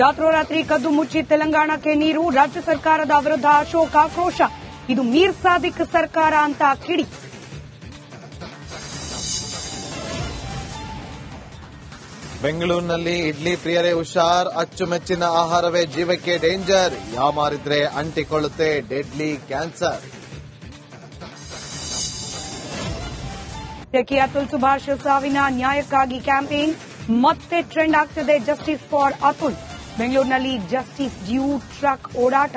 ರಾತ್ರೋರಾತ್ರಿ ಕದ್ದು ಮುಚ್ಚಿ ತೆಲಂಗಾಣಕ್ಕೆ ನೀರು ರಾಜ್ಯ ಸರ್ಕಾರದ ವಿರುದ್ಧ ಅಶೋಕ್ ಆಕ್ರೋಶ ಇದು ಮೀರ್ ಸಾದಿಕ್ ಸರ್ಕಾರ ಅಂತ ಕಿಡಿ. ಬೆಂಗಳೂರಿನಲ್ಲಿ ಇಡ್ಲಿ ಪ್ರಿಯರೇ ಹುಷಾರ್ ಅಚ್ಚುಮೆಚ್ಚಿನ ಆಹಾರವೇ ಜೀವಕ್ಕೆ ಡೇಂಜರ್. ಯಾಮಾರಿದ್ರೆ ಅಂಟಿಕೊಳ್ಳುತ್ತೆ ಡೆಡ್ಲಿ ಕ್ಯಾನ್ಸರ್. ಅತುಲ್ ಸುಭಾಷ್ ಸಾವಿನ ನ್ಯಾಯಕ್ಕಾಗಿ ಕ್ಯಾಂಪೇನ್ ಮತ್ತೆ ಟ್ರೆಂಡ್ ಆಗ್ತಿದೆ ಜಸ್ಟಿಸ್ ಫಾರ್ ಅತುಲ್. ಬೆಂಗಳೂರಿನಲ್ಲಿ ಜಸ್ಟಿಸ್ ಡ್ಯೂ ಟ್ರಕ್ ಓಡಾಟ.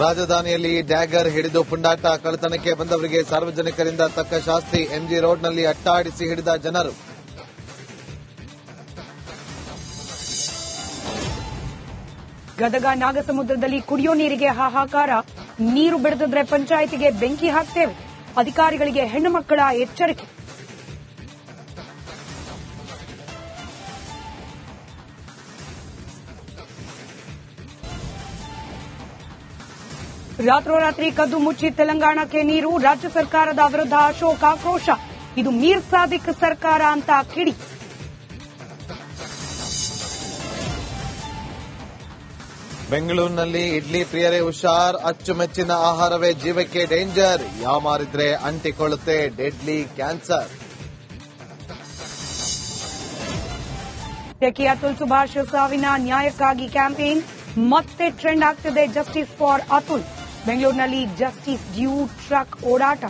ರಾಜಧಾನಿಯಲ್ಲಿ ಡ್ಯಾಗರ್ ಹಿಡಿದು ಪುಂಡಾಟ ಕಳ್ಳತನಕ್ಕೆ ಬಂದವರಿಗೆ ಸಾರ್ವಜನಿಕರಿಂದ ತಕ್ಕ ಶಾಸ್ತಿ ಎಂಜಿ ರೋಡ್ನಲ್ಲಿ ಅಟ್ಟಾಡಿಸಿ ಹಿಡಿದ ಜನರು. ಗದಗ ನಾಗಸಮುದ್ರದಲ್ಲಿ ಕುಡಿಯೋ ನೀರಿಗೆ ಹಾಹಾಕಾರ. ನೀರು ಬಿಡದಿದ್ರೆ ಪಂಚಾಯಿತಿಗೆ ಬೆಂಕಿ ಹಾಕ್ತೇವೆ. ಅಧಿಕಾರಿಗಳಿಗೆ ಹೆಣ್ಣು ಮಕ್ಕಳ ಎಚ್ಚರಿಕೆ. ರಾತ್ರೋರಾತ್ರಿ ಕದ್ದು ಮುಚ್ಚಿ ತೆಲಂಗಾಣಕ್ಕೆ ನೀರು ರಾಜ್ಯ ಸರ್ಕಾರದ ವಿರುದ್ಧ ಅಶೋಕ್ ಆಕ್ರೋಶ ಇದು ಮೀರ್ ಸಾದಿಕ್ ಸರ್ಕಾರ ಅಂತ ಕಿಡಿ. ಬೆಂಗಳೂರಿನಲ್ಲಿ ಇಡ್ಲಿ ಪ್ರಿಯರೇ ಹುಷಾರ್ ಅಚ್ಚುಮೆಚ್ಚಿನ ಆಹಾರವೇ ಜೀವಕ್ಕೆ ಡೇಂಜರ್. ಯಾಮಾರಿದ್ರೆ ಅಂಟಿಕೊಳ್ಳುತ್ತೆ deadly cancer. Techie Atul Subhash ಸಾವಿನ ನ್ಯಾಯಕ್ಕಾಗಿ ಕ್ಯಾಂಪೇನ್. ಮತ್ತೆ ಟ್ರೆಂಡ್ ಆಗ್ತಿದೆ ಜಸ್ಟಿಸ್ ಫಾರ್ ಅತುಲ್. ಬೆಂಗಳೂರಿನಲ್ಲಿ ಜಸ್ಟಿಸ್ ಡ್ಯೂ ಟ್ರಕ್ ಓಡಾಟ.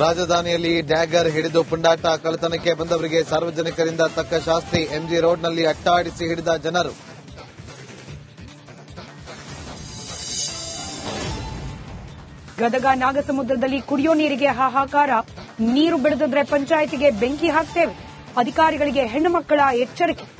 ರಾಜಧಾನಿಯಲ್ಲಿ ಡ್ಯಾಗರ್ ಹಿಡಿದು ಪುಂಡಾಟ ಕಳ್ಳತನಕ್ಕೆ ಬಂದವರಿಗೆ ಸಾರ್ವಜನಿಕರಿಂದ ತಕ್ಕ ಶಾಸ್ತಿ ಎಂಜಿ ರೋಡ್ನಲ್ಲಿ ಅಟ್ಟಾಡಿಸಿ ಹಿಡಿದ ಜನರು. ಗದಗ ನಾಗಸಮುದ್ರದಲ್ಲಿ ಕುಡಿಯೋ ನೀರಿಗೆ ಹಾಹಾಕಾರ. ನೀರು ಬಿಡದಿದ್ರೆ ಪಂಚಾಯಿತಿಗೆ ಬೆಂಕಿ ಹಾಕ್ತೇವೆ. ಅಧಿಕಾರಿಗಳಿಗೆ ಹೆಣ್ಣು ಮಕ್ಕಳ ಎಚ್ಚರಿಕೆ.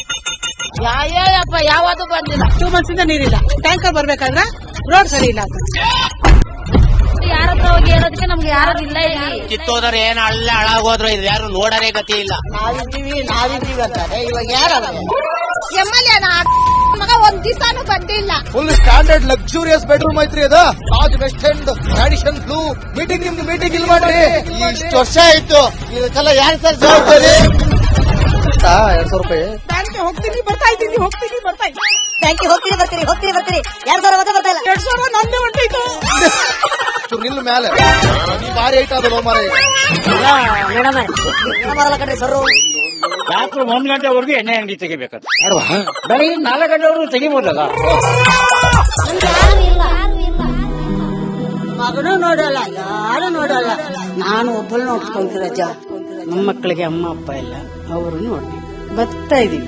ಯಾಯಪ್ಪ ಯಾವತ್ತೂ ಬಂದಿಲ್ಲ. ಟೂ ಮಂತ್ಸ್ ಇಂದ ನೀರಿಲ್ಲ. ಟ್ಯಾಂಕರ್ ಬರ್ಬೇಕಾದ್ರೆ ರೋಡ್ ಸರಿ ಇಲ್ಲ ಅಂತ. ಯಾರ ಹತ್ರ ಹೋಗಿ ಹೇಳೋದಕ್ಕೆ ನಮ್ಗೆ ಯಾರು ಇಲ್ಲ ಇಲ್ಲಿ. ಕಿತ್ತೋದ್ರೆ ಏನ್ ಅಲ್ಲ ಹಾಳಾಗೋದ್ರು ಇದು ಯಾರು ನೋಡರೇ ಗತಿ ಇಲ್ಲ. ನಾವಿದ್ದೀವಿ ನಾವಿದ್ದೀವಿ ಅಂತಾರೆ. ಇವಾಗ ಯಾರು ಎಂ ಎಲ್ ಮಗ ಒಂದ್ ದಿವಸಾನು ಬಂದಿಲ್ಲ. ಫುಲ್ ಸ್ಟ್ಯಾಂಡರ್ಡ್ ಲಕ್ಸುರಿಯಸ್ ಬೆಡ್ರೂಮ್ ಐತ್ರಿ ಅದ. Taj west end tradition blue meeting ನಿಮ್ದು ಮೀಟಿಂಗ್ ಇಲ್ಲಿ ಮಾಡ್ರಿ. ಇಷ್ಟು ವರ್ಷ ಆಯ್ತು. ಇದಕ್ಕೆಲ್ಲ ಯಾರು ಸರ್ ಜವಾಬ್ದಾರಿ? ಎರಡ್ ಸಾವಿರ ರೂಪಾಯಿ. ಬ್ಯಾಂಕ್ ಹೋಗ್ತೀನಿ ಬರ್ತಾ ಇದ್ದೀನಿ ಹೋಗ್ತೀನಿ ಬರ್ತಾ ಇದ್ದೀನಿ. ಬ್ಯಾಂಕಿಗೆ ಬರ್ತೀನಿ ಬರ್ತೀರಿ ಬರ್ತೀನಿ ಬರ್ತೀರಿ. ಎರಡ್ ಸಾವಿರ ಮತ್ತೆ ಬರ್ತಾ ಇಲ್ಲ. ಎರಡ್ ಸಾವಿರ ನಂದೇ ನಿಲ್ ಮೇಲೆ. ಈ ಬಾರಿ ಐಟ್ ಆದ ಮಾರ ಮೇಡಮ್. ಬರಲ್ಲ ಕಣ್ರಿ ಸರ್. ರಾತ್ರಿ ಒಂದ್ ಗಂಟೆವರೆಗೂ ಎಣ್ಣೆ ಅಂಗಡಿ ತೆಗಿಬೇಕಂತ. ಬೆಳಗ್ಗೆ ನಾಲ್ಕು ಗಂಟೆವರೆಗೂ ತೆಗಿಬೋದಲ್ಲ? ಮಗನೂ ನೋಡಲ್ಲ ಯಾರು ನೋಡಲ್ಲ. ನಾನು ಒಬ್ಬಳು ನೋಡ್ಕೊಂತೀನಿ ಅಜ್ಜ ನಮ್ಮ ಮಕ್ಕಳಿಗೆ ಅಮ್ಮ ಅಪ್ಪ ಇಲ್ಲ. ಅವರು ನೋಡಿ ಬರ್ತಾ ಇದೀವಿ